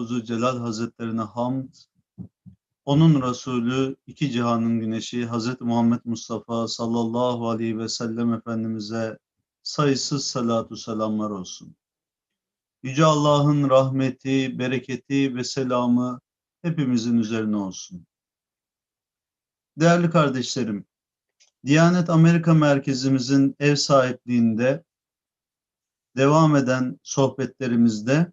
Allahu Zülcelal Hazretlerine hamd, onun Resulü, iki cihanın güneşi Hazreti Muhammed Mustafa sallallahu aleyhi ve sellem Efendimiz'e sayısız salatu selamlar olsun. Yüce Allah'ın rahmeti, bereketi ve selamı hepimizin üzerine olsun. Değerli kardeşlerim, Diyanet Amerika Merkezimizin ev sahipliğinde devam eden sohbetlerimizde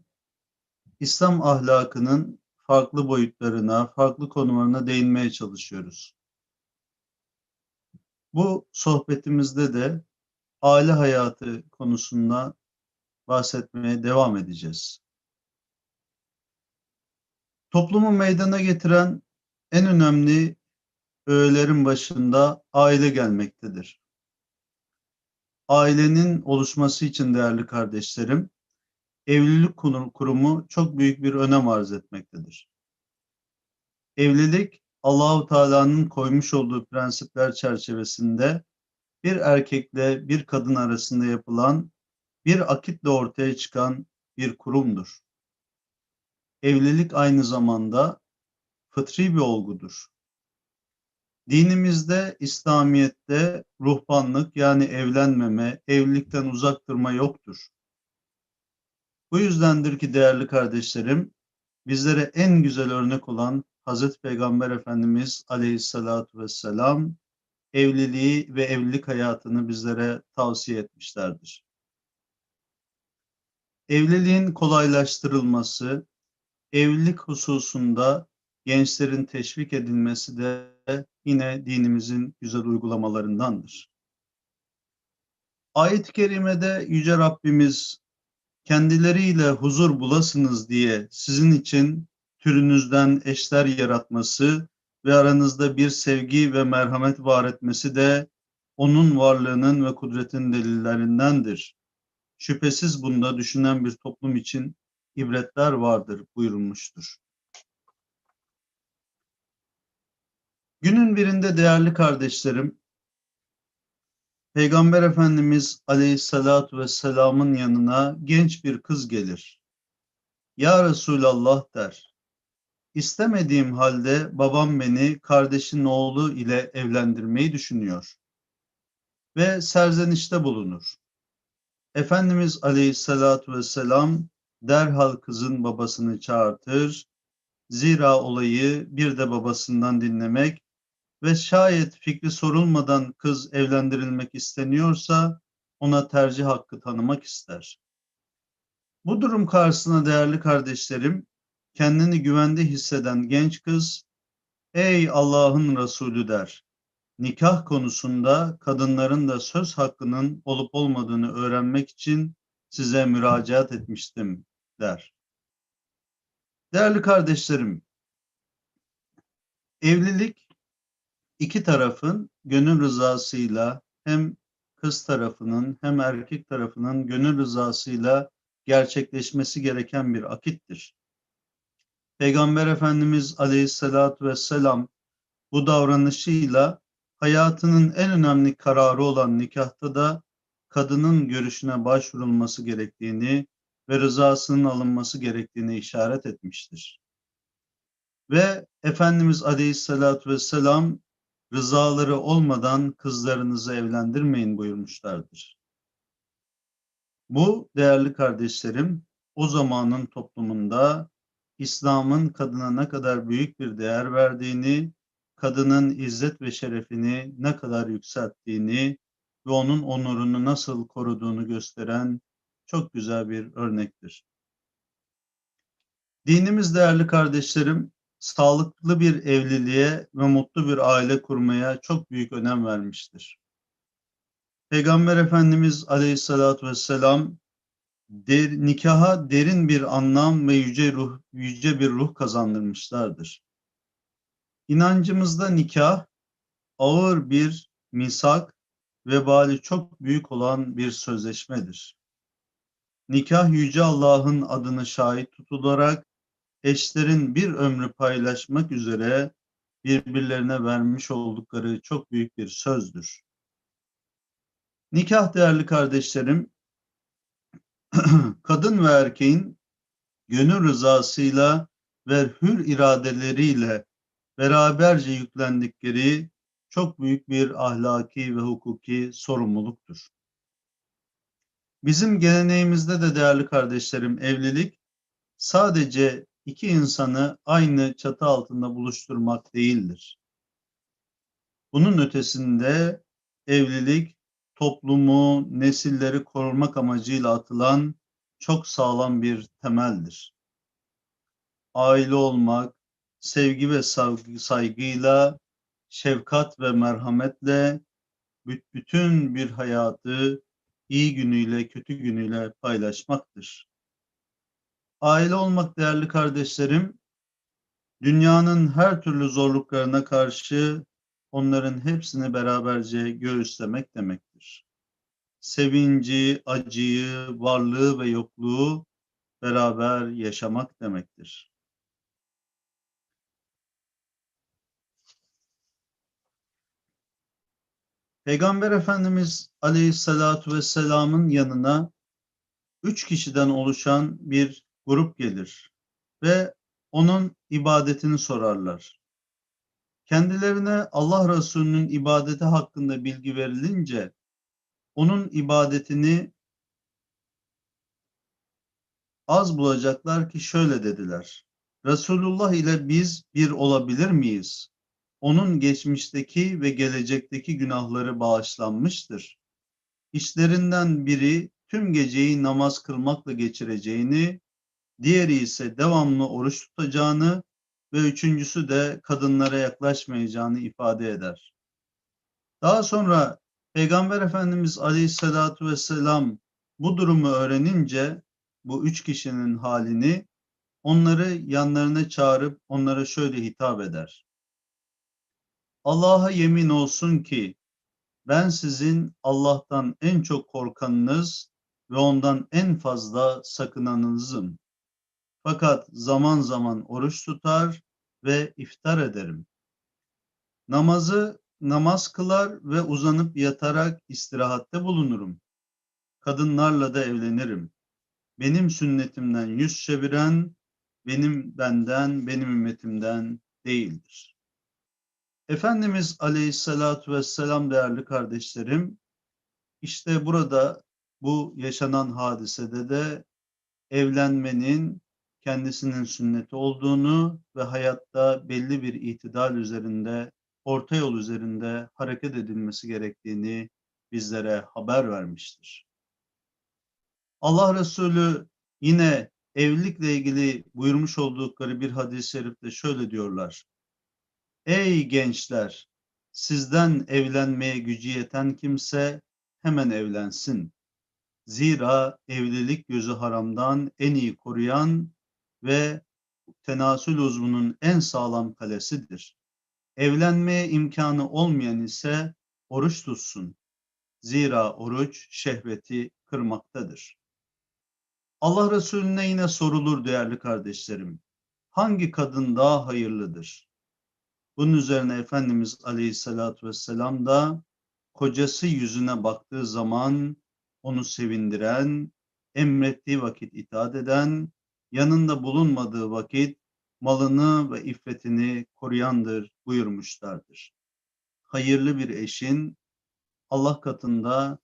İslam ahlakının farklı boyutlarına, farklı konularına değinmeye çalışıyoruz. Bu sohbetimizde de aile hayatı konusunda bahsetmeye devam edeceğiz. Toplumu meydana getiren en önemli öğelerin başında aile gelmektedir. Ailenin oluşması için değerli kardeşlerim, evlilik kurumu çok büyük bir önem arz etmektedir. Evlilik Allahu Teala'nın koymuş olduğu prensipler çerçevesinde bir erkekle bir kadın arasında yapılan bir akitle ortaya çıkan bir kurumdur. Evlilik aynı zamanda fıtri bir olgudur. Dinimizde, İslamiyet'te ruhbanlık yani evlenmeme, evlilikten uzak durma yoktur. Bu yüzdendir ki değerli kardeşlerim, bizlere en güzel örnek olan Hazreti Peygamber Efendimiz Aleyhisselatü Vesselam evliliği ve evlilik hayatını bizlere tavsiye etmişlerdir. Evliliğin kolaylaştırılması, evlilik hususunda gençlerin teşvik edilmesi de yine dinimizin güzel uygulamalarındandır. Ayet-i Kerime'de Yüce Rabbimiz kendileriyle huzur bulasınız diye sizin için türünüzden eşler yaratması ve aranızda bir sevgi ve merhamet var etmesi de onun varlığının ve kudretin delillerindendir. Şüphesiz bunda düşünen bir toplum için ibretler vardır buyurulmuştur. Günün birinde değerli kardeşlerim, Peygamber Efendimiz Aleyhisselatü Vesselam'ın yanına genç bir kız gelir. Ya Resulallah der. İstemediğim halde babam beni kardeşin oğlu ile evlendirmeyi düşünüyor. Ve serzenişte bulunur. Efendimiz Aleyhisselatü Vesselam derhal kızın babasını çağırtır. Zira olayı bir de babasından dinlemek ve şayet fikri sorulmadan kız evlendirilmek isteniyorsa ona tercih hakkı tanımak ister. Bu durum karşısında değerli kardeşlerim, kendini güvende hisseden genç kız, ey Allah'ın Resulü der, nikah konusunda kadınların da söz hakkının olup olmadığını öğrenmek için size müracaat etmiştim der. Değerli kardeşlerim, evlilik iki tarafın gönül rızasıyla hem kız tarafının hem erkek tarafının gönül rızasıyla gerçekleşmesi gereken bir akittir. Peygamber Efendimiz Aleyhisselatü Vesselam bu davranışıyla hayatının en önemli kararı olan nikahta da kadının görüşüne başvurulması gerektiğini ve rızasının alınması gerektiğini işaret etmiştir. Ve Efendimiz Aleyhisselatü Vesselam rızaları olmadan kızlarınızı evlendirmeyin buyurmuşlardır. Bu değerli kardeşlerim o zamanın toplumunda İslam'ın kadına ne kadar büyük bir değer verdiğini, kadının izzet ve şerefini ne kadar yükselttiğini ve onun onurunu nasıl koruduğunu gösteren çok güzel bir örnektir. Dinimiz değerli kardeşlerim sağlıklı bir evliliğe ve mutlu bir aile kurmaya çok büyük önem vermiştir. Peygamber Efendimiz Aleyhisselatü Vesselam der, nikaha derin bir anlam ve yüce ruh yüce bir ruh kazandırmışlardır. İnancımızda nikah ağır bir misak ve bali çok büyük olan bir sözleşmedir. Nikah yüce Allah'ın adını şahit tutularak eşlerin bir ömrü paylaşmak üzere birbirlerine vermiş oldukları çok büyük bir sözdür. Nikah değerli kardeşlerim, kadın ve erkeğin gönül rızasıyla ve hür iradeleriyle beraberce yüklendikleri çok büyük bir ahlaki ve hukuki sorumluluktur. Bizim geleneğimizde de değerli kardeşlerim evlilik sadece iki insanı aynı çatı altında buluşturmak değildir. Bunun ötesinde evlilik toplumu, nesilleri korumak amacıyla atılan çok sağlam bir temeldir. Aile olmak, sevgi ve saygıyla, şefkat ve merhametle bütün bir hayatı iyi günüyle kötü günüyle paylaşmaktır. Aile olmak değerli kardeşlerim, dünyanın her türlü zorluklarına karşı onların hepsini beraberce göğüslemek demektir. Sevinci, acıyı, varlığı ve yokluğu beraber yaşamak demektir. Peygamber Efendimiz Aleyhisselatü Vesselam'ın yanına üç kişiden oluşan bir grup gelir ve onun ibadetini sorarlar. Kendilerine Allah Resulü'nün ibadeti hakkında bilgi verilince onun ibadetini az bulacaklar ki şöyle dediler. Resulullah ile biz bir olabilir miyiz? Onun geçmişteki ve gelecekteki günahları bağışlanmıştır. İşlerinden biri tüm geceyi namaz kılmakla geçireceğini, diğeri ise devamlı oruç tutacağını ve üçüncüsü de kadınlara yaklaşmayacağını ifade eder. Daha sonra Peygamber Efendimiz Aleyhisselatü Vesselam bu durumu öğrenince bu üç kişinin halini onları yanlarına çağırıp onlara şöyle hitap eder. Allah'a yemin olsun ki ben sizin Allah'tan en çok korkanınız ve ondan en fazla sakınanınızım. Fakat zaman zaman oruç tutar ve iftar ederim. Namazı namaz kılar ve uzanıp yatarak istirahatte bulunurum. Kadınlarla da evlenirim. Benim sünnetimden yüz çeviren benim benden, benim ümmetimden değildir. Efendimiz Aleyhisselatü Vesselam değerli kardeşlerim, işte burada bu yaşanan hadisede de evlenmenin kendisinin sünneti olduğunu ve hayatta belli bir itidal üzerinde, orta yol üzerinde hareket edilmesi gerektiğini bizlere haber vermiştir. Allah Resulü yine evlilikle ilgili buyurmuş oldukları bir hadis-i şerifte şöyle diyorlar. Ey gençler! Sizden evlenmeye gücü yeten kimse hemen evlensin. Zira evlilik gözü haramdan en iyi koruyan ve tenasül uzvunun en sağlam kalesidir. Evlenmeye imkanı olmayan ise oruç tutsun. Zira oruç şehveti kırmaktadır. Allah Resulüne yine sorulur değerli kardeşlerim. Hangi kadın daha hayırlıdır? Bunun üzerine Efendimiz Aleyhisselatü Vesselam da kocası yüzüne baktığı zaman onu sevindiren, emrettiği vakit itaat eden, yanında bulunmadığı vakit malını ve iffetini koruyandır buyurmuşlardır. Hayırlı bir eşin Allah katında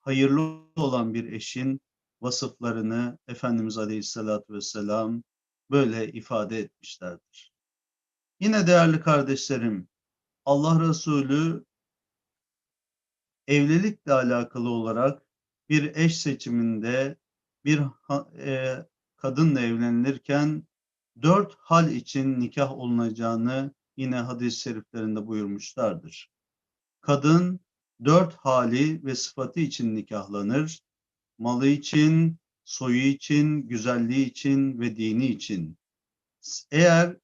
hayırlı olan bir eşin vasıflarını Efendimiz Aleyhisselatü Vesselam böyle ifade etmişlerdir. Yine değerli kardeşlerim, Allah Resulü evlilikle alakalı olarak bir eş seçiminde bir e, kadınla evlenilirken dört hal için nikah olunacağını yine hadis-i şeriflerinde buyurmuşlardır. Kadın dört hali ve sıfatı için nikahlanır. Malı için, soyu için, güzelliği için ve dini için. Eğer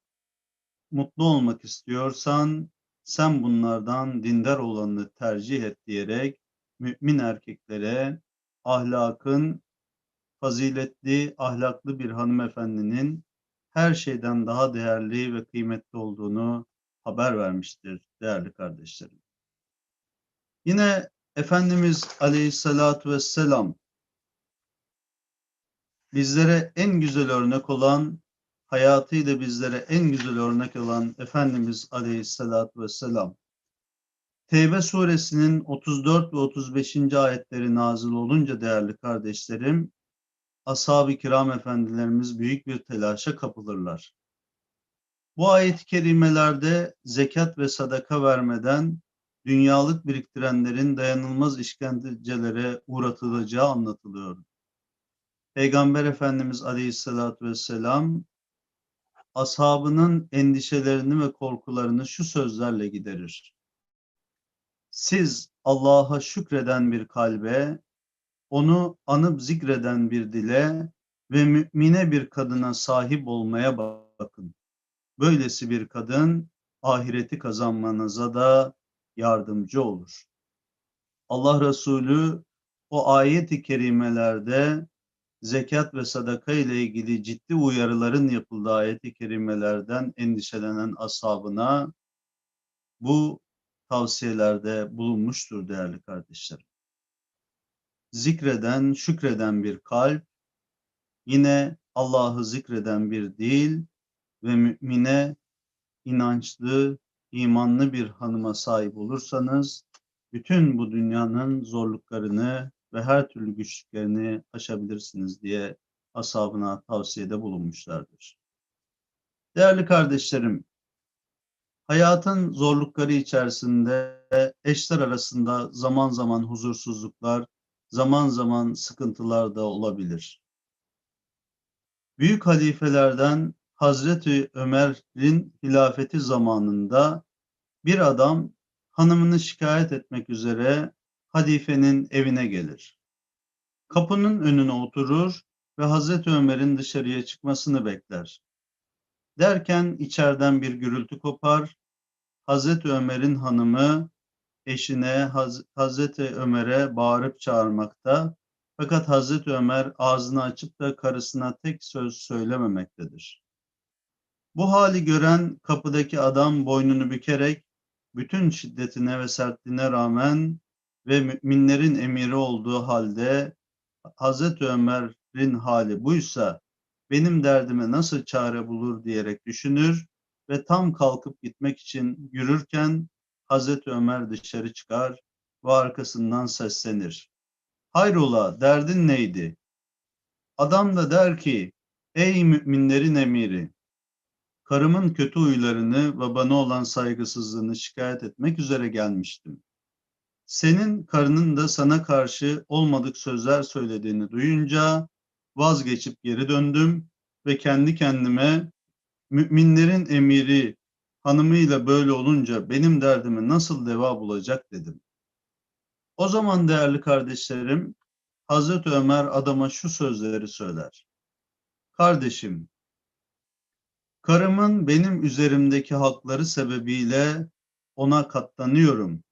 mutlu olmak istiyorsan sen bunlardan dindar olanı tercih et diyerek mümin erkeklere ahlakın faziletli, ahlaklı bir hanımefendinin her şeyden daha değerli ve kıymetli olduğunu haber vermiştir değerli kardeşlerim. Yine Efendimiz Aleyhisselatü Vesselam bizlere en güzel örnek olan, hayatıyla bizlere en güzel örnek olan Efendimiz Aleyhisselatü Vesselam. Tevbe suresinin 34 ve 35. ayetleri nazil olunca değerli kardeşlerim, ashab-ı kiram efendilerimiz büyük bir telaşa kapılırlar. Bu ayet-i kerimelerde zekat ve sadaka vermeden dünyalık biriktirenlerin dayanılmaz işkencelere uğratılacağı anlatılıyor. Peygamber Efendimiz Aleyhisselatü Vesselam ashabının endişelerini ve korkularını şu sözlerle giderir. Siz Allah'a şükreden bir kalbe, onu anıp zikreden bir dile ve mümine bir kadına sahip olmaya bakın. Böylesi bir kadın ahireti kazanmanıza da yardımcı olur. Allah Resulü o ayet-i kerimelerde zekat ve sadaka ile ilgili ciddi uyarıların yapıldığı ayet-i kerimelerden endişelenen ashabına bu tavsiyelerde bulunmuştur değerli kardeşlerim. Zikreden, şükreden bir kalp, yine Allah'ı zikreden bir dil ve mümine inançlı, imanlı bir hanıma sahip olursanız, bütün bu dünyanın zorluklarını ve her türlü güçlüklerini aşabilirsiniz diye ashabına tavsiyede bulunmuşlardır. Değerli kardeşlerim, hayatın zorlukları içerisinde eşler arasında zaman zaman huzursuzluklar, zaman zaman sıkıntılar da olabilir. Büyük halifelerden Hazreti Ömer'in hilafeti zamanında bir adam hanımını şikayet etmek üzere halifenin evine gelir. Kapının önüne oturur ve Hazreti Ömer'in dışarıya çıkmasını bekler. Derken içeriden bir gürültü kopar. Hazreti Ömer'in hanımı eşine Haz Hazreti Ömer'e bağırıp çağırmakta. Fakat Hazreti Ömer ağzını açıp da karısına tek söz söylememektedir. Bu hali gören kapıdaki adam boynunu bükerek bütün şiddetine ve sertliğine rağmen ve müminlerin emiri olduğu halde Hazreti Ömer'in hali buysa benim derdime nasıl çare bulur diyerek düşünür ve tam kalkıp gitmek için yürürken Hazreti Ömer dışarı çıkar ve arkasından seslenir. Hayrola derdin neydi? Adam da der ki ey müminlerin emiri karımın kötü huylarını ve bana olan saygısızlığını şikayet etmek üzere gelmiştim. Senin karının da sana karşı olmadık sözler söylediğini duyunca vazgeçip geri döndüm ve kendi kendime müminlerin emiri hanımıyla böyle olunca benim derdime nasıl deva bulacak dedim. O zaman değerli kardeşlerim Hazreti Ömer adama şu sözleri söyler. Kardeşim Karımın benim üzerimdeki hakları sebebiyle ona katlanıyorum.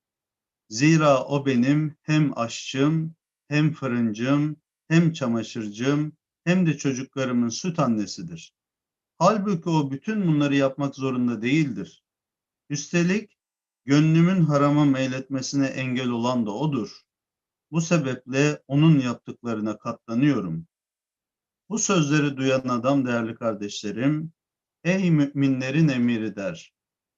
Zira o benim hem aşçım, hem fırıncım, hem çamaşırcım, hem de çocuklarımın süt annesidir. Halbuki o bütün bunları yapmak zorunda değildir. Üstelik gönlümün harama meyletmesine engel olan da odur. Bu sebeple onun yaptıklarına katlanıyorum. Bu sözleri duyan adam değerli kardeşlerim, Ey müminlerin emiri der.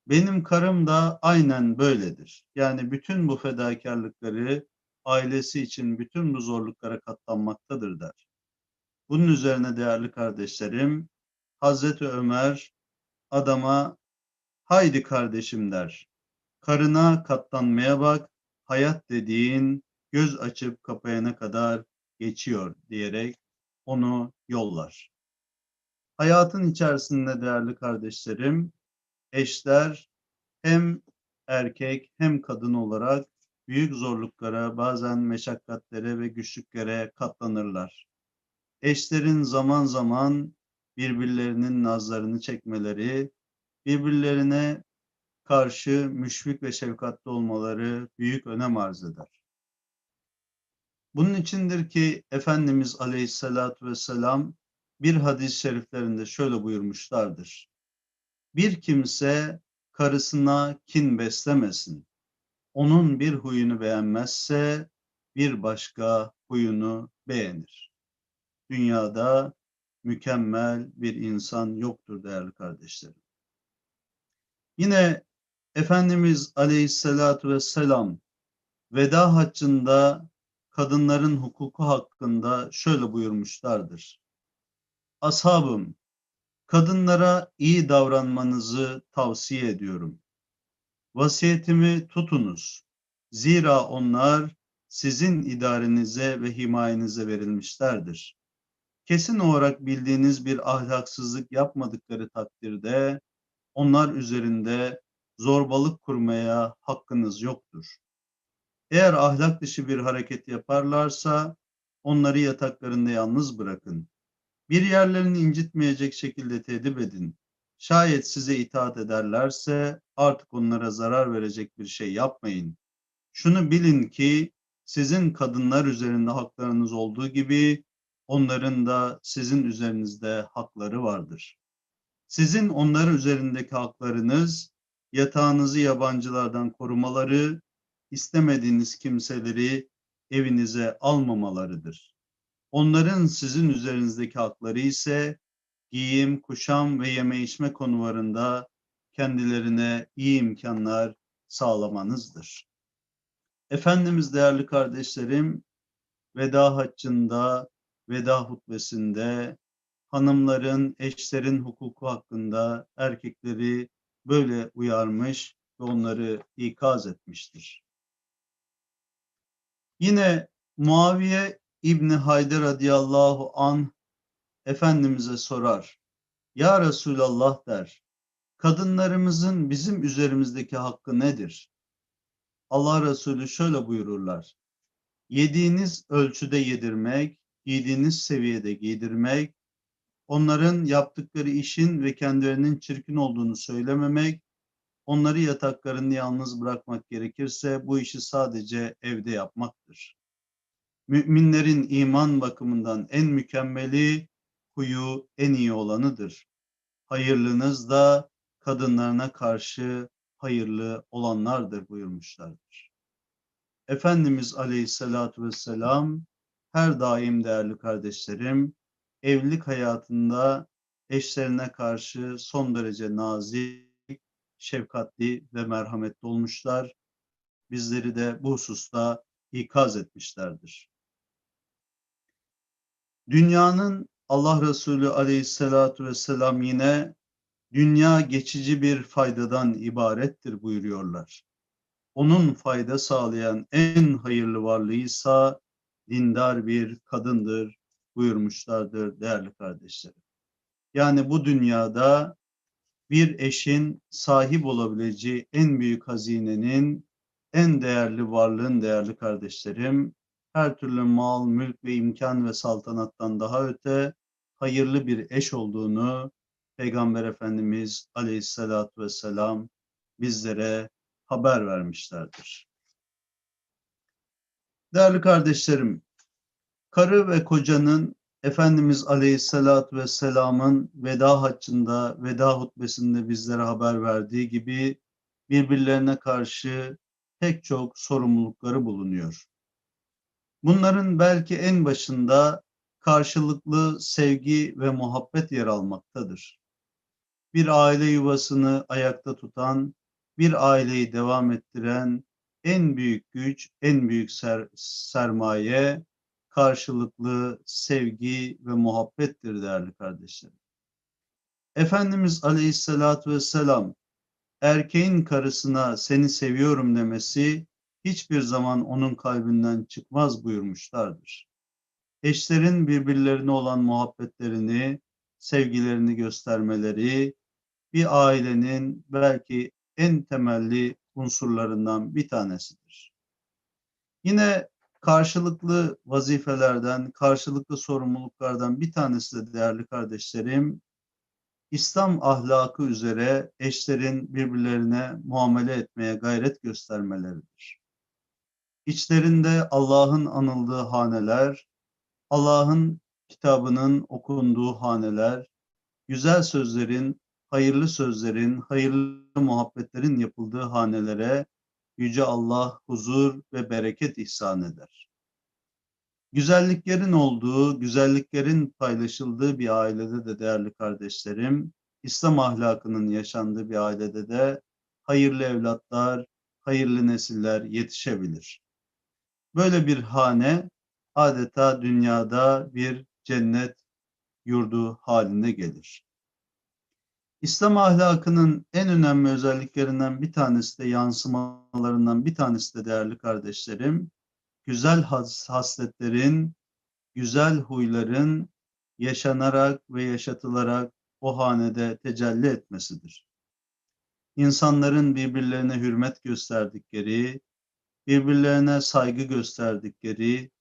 Benim karım da aynen böyledir. Yani bütün bu fedakarlıkları ailesi için bütün bu zorluklara katlanmaktadır der. Bunun üzerine değerli kardeşlerim, Hazreti Ömer adama haydi kardeşim der. Karına katlanmaya bak, hayat dediğin göz açıp kapayana kadar geçiyor diyerek onu yollar. Hayatın içerisinde değerli kardeşlerim, eşler hem erkek hem kadın olarak büyük zorluklara, bazen meşakkatlere ve güçlüklere katlanırlar. Eşlerin zaman zaman birbirlerinin nazlarını çekmeleri, birbirlerine karşı müşfik ve şefkatli olmaları büyük önem arz eder. Bunun içindir ki Efendimiz Aleyhisselatü Vesselam bir hadis-i şeriflerinde şöyle buyurmuşlardır. Bir kimse karısına kin beslemesin. Onun bir huyunu beğenmezse bir başka huyunu beğenir. dünyada mükemmel bir insan yoktur değerli kardeşlerim. Yine Efendimiz Aleyhisselatü Vesselam veda haccında kadınların hukuku hakkında şöyle buyurmuşlardır. Ashabım, kadınlara iyi davranmanızı tavsiye ediyorum. Vasiyetimi tutunuz. Zira onlar sizin idarenize ve himayenize verilmişlerdir. Kesin olarak bildiğiniz bir ahlaksızlık yapmadıkları takdirde onlar üzerinde zorbalık kurmaya hakkınız yoktur. Eğer ahlak dışı bir hareket yaparlarsa onları yataklarında yalnız bırakın. Bir yerlerini incitmeyecek şekilde tedip edin. Şayet size itaat ederlerse artık onlara zarar verecek bir şey yapmayın. Şunu bilin ki sizin kadınlar üzerinde haklarınız olduğu gibi onların da sizin üzerinizde hakları vardır. Sizin onlar üzerindeki haklarınız yatağınızı yabancılardan korumaları, istemediğiniz kimseleri evinize almamalarıdır. Onların sizin üzerinizdeki hakları ise giyim, kuşam ve yeme içme konularında kendilerine iyi imkanlar sağlamanızdır. Efendimiz değerli kardeşlerim, veda haccında, veda hutbesinde hanımların, eşlerin hukuku hakkında erkekleri böyle uyarmış ve onları ikaz etmiştir. Yine Muaviye İbni Hayder radıyallahu an Efendimiz'e sorar. Ya Resulallah der. Kadınlarımızın bizim üzerimizdeki hakkı nedir? Allah Resulü şöyle buyururlar. Yediğiniz ölçüde yedirmek, giydiğiniz seviyede giydirmek, onların yaptıkları işin ve kendilerinin çirkin olduğunu söylememek, onları yataklarını yalnız bırakmak gerekirse bu işi sadece evde yapmaktır. Müminlerin iman bakımından en mükemmeli, huyu en iyi olanıdır. Hayırlınız da kadınlarına karşı hayırlı olanlardır buyurmuşlardır. Efendimiz Aleyhisselatü Vesselam her daim değerli kardeşlerim evlilik hayatında eşlerine karşı son derece nazik, şefkatli ve merhametli olmuşlar. Bizleri de bu hususta ikaz etmişlerdir. Dünyanın Allah Resulü aleyhissalatu vesselam yine dünya geçici bir faydadan ibarettir buyuruyorlar. Onun fayda sağlayan en hayırlı varlığıysa dindar bir kadındır buyurmuşlardır değerli kardeşlerim. Yani bu dünyada bir eşin sahip olabileceği en büyük hazinenin, en değerli varlığın değerli kardeşlerim, her türlü mal, mülk ve imkan ve saltanattan daha öte hayırlı bir eş olduğunu Peygamber Efendimiz Aleyhisselatü Vesselam bizlere haber vermişlerdir. Değerli kardeşlerim, karı ve kocanın Efendimiz Aleyhisselatü Vesselam'ın veda haccında, veda hutbesinde bizlere haber verdiği gibi birbirlerine karşı pek çok sorumlulukları bulunuyor. Bunların belki en başında karşılıklı sevgi ve muhabbet yer almaktadır. Bir aile yuvasını ayakta tutan, bir aileyi devam ettiren en büyük güç, en büyük ser sermaye karşılıklı sevgi ve muhabbettir değerli kardeşlerim. Efendimiz Aleyhisselatü Vesselam erkeğin karısına seni seviyorum demesi hiçbir zaman onun kalbinden çıkmaz buyurmuşlardır. Eşlerin birbirlerine olan muhabbetlerini, sevgilerini göstermeleri bir ailenin belki en temelli unsurlarından bir tanesidir. Yine karşılıklı vazifelerden, karşılıklı sorumluluklardan bir tanesi de değerli kardeşlerim, İslam ahlakı üzere eşlerin birbirlerine muamele etmeye gayret göstermeleridir. İçlerinde Allah'ın anıldığı haneler, Allah'ın kitabının okunduğu haneler, güzel sözlerin, hayırlı sözlerin, hayırlı muhabbetlerin yapıldığı hanelere Yüce Allah huzur ve bereket ihsan eder. Güzelliklerin olduğu, güzelliklerin paylaşıldığı bir ailede de değerli kardeşlerim, İslam ahlakının yaşandığı bir ailede de hayırlı evlatlar, hayırlı nesiller yetişebilir. Böyle bir hane adeta dünyada bir cennet yurdu haline gelir. İslam ahlakının en önemli özelliklerinden bir tanesi de yansımalarından bir tanesi de değerli kardeşlerim, güzel has hasletlerin, güzel huyların yaşanarak ve yaşatılarak o hanede tecelli etmesidir. İnsanların birbirlerine hürmet gösterdikleri, birbirlerine saygı gösterdikleri,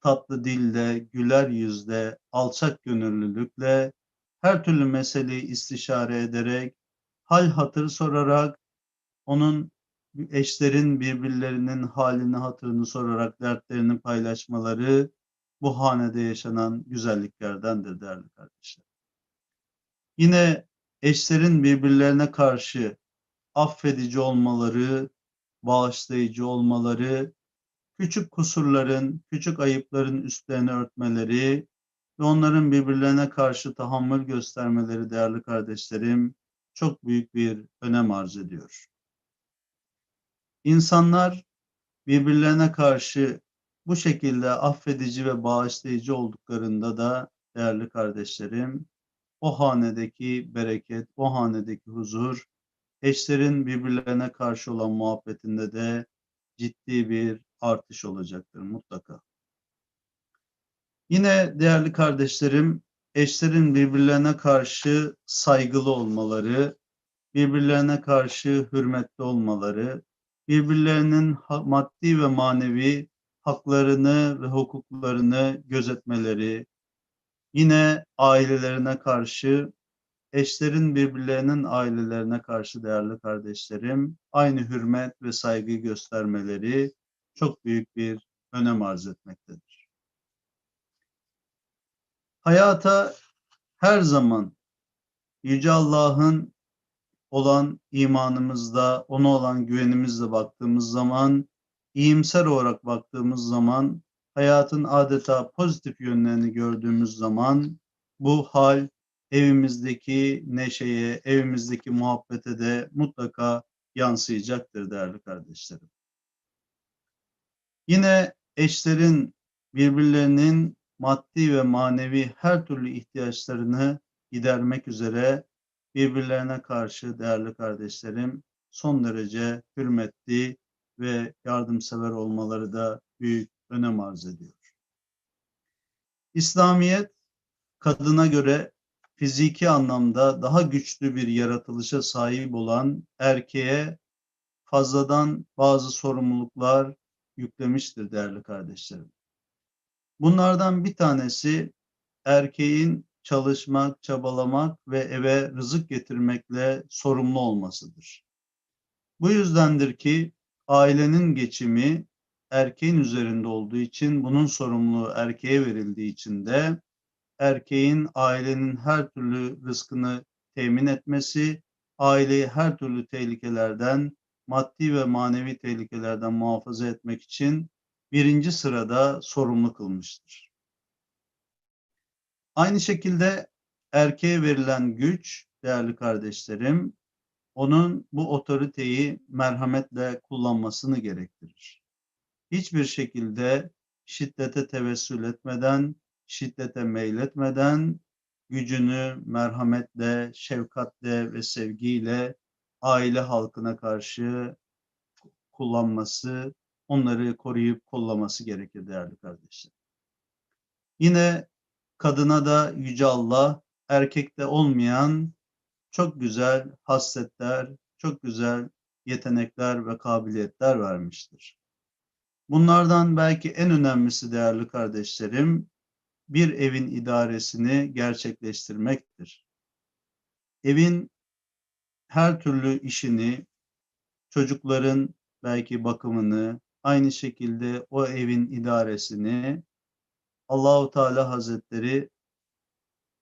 tatlı dille, güler yüzle, alçak gönüllülükle, her türlü meseleyi istişare ederek, hal hatır sorarak, onun eşlerin birbirlerinin halini hatırını sorarak dertlerini paylaşmaları bu hanede yaşanan güzelliklerdendir değerli kardeşler. Yine eşlerin birbirlerine karşı affedici olmaları, bağışlayıcı olmaları, küçük kusurların, küçük ayıpların üstlerini örtmeleri ve onların birbirlerine karşı tahammül göstermeleri değerli kardeşlerim çok büyük bir önem arz ediyor. İnsanlar birbirlerine karşı bu şekilde affedici ve bağışlayıcı olduklarında da değerli kardeşlerim o hanedeki bereket, o hanedeki huzur eşlerin birbirlerine karşı olan muhabbetinde de ciddi bir artış olacaktır mutlaka. Yine değerli kardeşlerim, eşlerin birbirlerine karşı saygılı olmaları, birbirlerine karşı hürmetli olmaları, birbirlerinin maddi ve manevi haklarını ve hukuklarını gözetmeleri, yine ailelerine karşı, eşlerin birbirlerinin ailelerine karşı değerli kardeşlerim, aynı hürmet ve saygı göstermeleri çok büyük bir önem arz etmektedir. Hayata her zaman Yüce Allah'ın olan imanımızda, ona olan güvenimizle baktığımız zaman, iyimser olarak baktığımız zaman, hayatın adeta pozitif yönlerini gördüğümüz zaman bu hal evimizdeki neşeye, evimizdeki muhabbete de mutlaka yansıyacaktır değerli kardeşlerim. Yine eşlerin birbirlerinin maddi ve manevi her türlü ihtiyaçlarını gidermek üzere birbirlerine karşı değerli kardeşlerim son derece hürmetli ve yardımsever olmaları da büyük önem arz ediyor. İslamiyet kadına göre fiziki anlamda daha güçlü bir yaratılışa sahip olan erkeğe fazladan bazı sorumluluklar yüklemiştir değerli kardeşlerim. Bunlardan bir tanesi erkeğin çalışmak, çabalamak ve eve rızık getirmekle sorumlu olmasıdır. Bu yüzdendir ki ailenin geçimi erkeğin üzerinde olduğu için bunun sorumluluğu erkeğe verildiği için de erkeğin ailenin her türlü rızkını temin etmesi, aileyi her türlü tehlikelerden, maddi ve manevi tehlikelerden muhafaza etmek için birinci sırada sorumlu kılmıştır. Aynı şekilde erkeğe verilen güç, değerli kardeşlerim, onun bu otoriteyi merhametle kullanmasını gerektirir. Hiçbir şekilde şiddete tevessül etmeden, şiddete meyletmeden gücünü merhametle, şefkatle ve sevgiyle aile halkına karşı kullanması, onları koruyup kollaması gerekir değerli kardeşler. Yine kadına da Yüce Allah erkekte olmayan çok güzel hasletler, çok güzel yetenekler ve kabiliyetler vermiştir. Bunlardan belki en önemlisi değerli kardeşlerim, bir evin idaresini gerçekleştirmektir. Evin her türlü işini, çocukların belki bakımını, aynı şekilde o evin idaresini Allahu Teala Hazretleri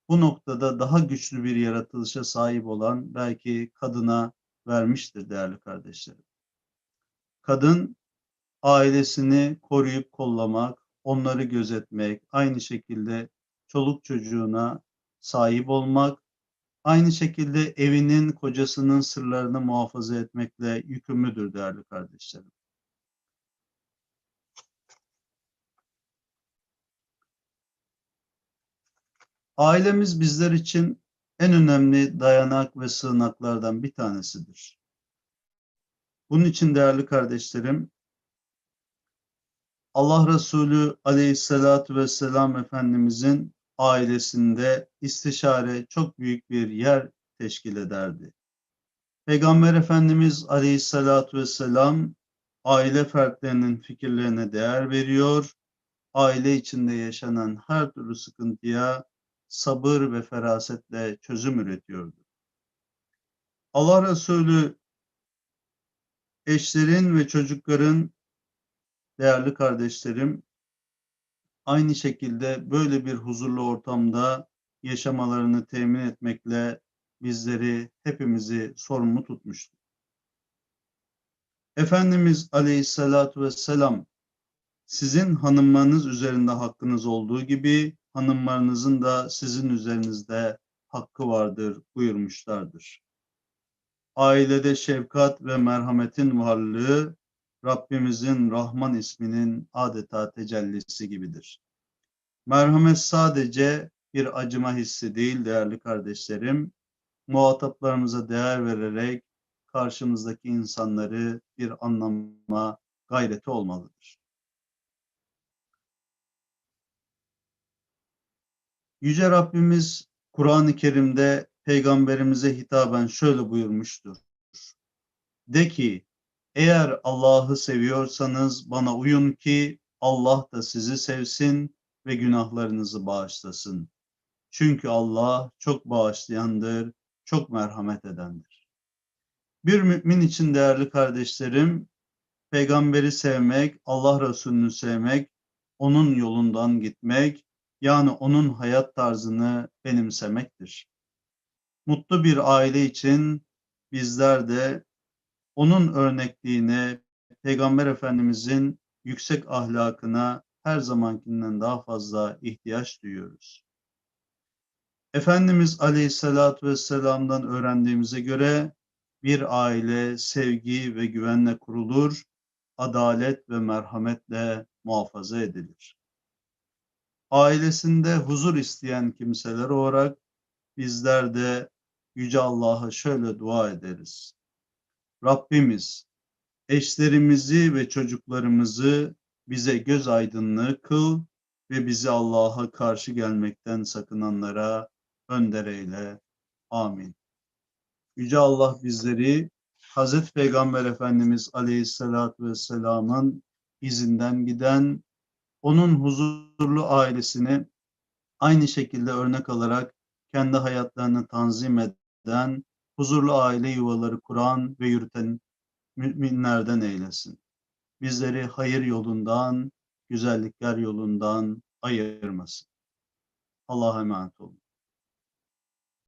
bu noktada daha güçlü bir yaratılışa sahip olan belki kadına vermiştir değerli kardeşlerim. Kadın ailesini koruyup kollamak, onları gözetmek, aynı şekilde çoluk çocuğuna sahip olmak, aynı şekilde evinin, kocasının sırlarını muhafaza etmekle yükümlüdür değerli kardeşlerim. Ailemiz bizler için en önemli dayanak ve sığınaklardan bir tanesidir. Bunun için değerli kardeşlerim, Allah Resulü aleyhissalatü vesselam Efendimizin ailesinde istişare çok büyük bir yer teşkil ederdi. Peygamber Efendimiz aleyhissalatü vesselam aile fertlerinin fikirlerine değer veriyor, aile içinde yaşanan her türlü sıkıntıya sabır ve ferasetle çözüm üretiyordu. Allah Resulü eşlerin ve çocukların değerli kardeşlerim aynı şekilde böyle bir huzurlu ortamda yaşamalarını temin etmekle bizleri hepimizi sorumlu tutmuştur. Efendimiz Aleyhisselatü Vesselam sizin hanımlarınız üzerinde hakkınız olduğu gibi hanımlarınızın da sizin üzerinizde hakkı vardır buyurmuşlardır. Ailede şefkat ve merhametin varlığı Rabbimizin Rahman isminin adeta tecellisi gibidir. Merhamet sadece bir acıma hissi değil değerli kardeşlerim. Muhataplarımıza değer vererek karşımızdaki insanları bir anlama gayreti olmalıdır. Yüce Rabbimiz Kur'an-ı Kerim'de peygamberimize hitaben şöyle buyurmuştur. De ki eğer Allah'ı seviyorsanız bana uyun ki Allah da sizi sevsin ve günahlarınızı bağışlasın. Çünkü Allah çok bağışlayandır, çok merhamet edendir. Bir mümin için değerli kardeşlerim, peygamberi sevmek, Allah Resulü'nü sevmek, onun yolundan gitmek, yani onun hayat tarzını benimsemektir. Mutlu bir aile için bizler de onun örnekliğine, Peygamber Efendimizin yüksek ahlakına her zamankinden daha fazla ihtiyaç duyuyoruz. Efendimiz Aleyhisselatü Vesselam'dan öğrendiğimize göre bir aile sevgi ve güvenle kurulur, adalet ve merhametle muhafaza edilir. Ailesinde huzur isteyen kimseler olarak bizler de Yüce Allah'a şöyle dua ederiz. Rabbimiz eşlerimizi ve çocuklarımızı bize göz aydınlığı kıl ve bizi Allah'a karşı gelmekten sakınanlara önder eyle. Amin. Yüce Allah bizleri Hazreti Peygamber Efendimiz Aleyhisselatü Vesselam'ın izinden giden, onun huzurlu ailesini aynı şekilde örnek alarak kendi hayatlarını tanzim eden, huzurlu aile yuvaları kuran ve yürüten müminlerden eylesin. Bizleri hayır yolundan, güzellikler yolundan ayırmasın. Allah'a emanet olun.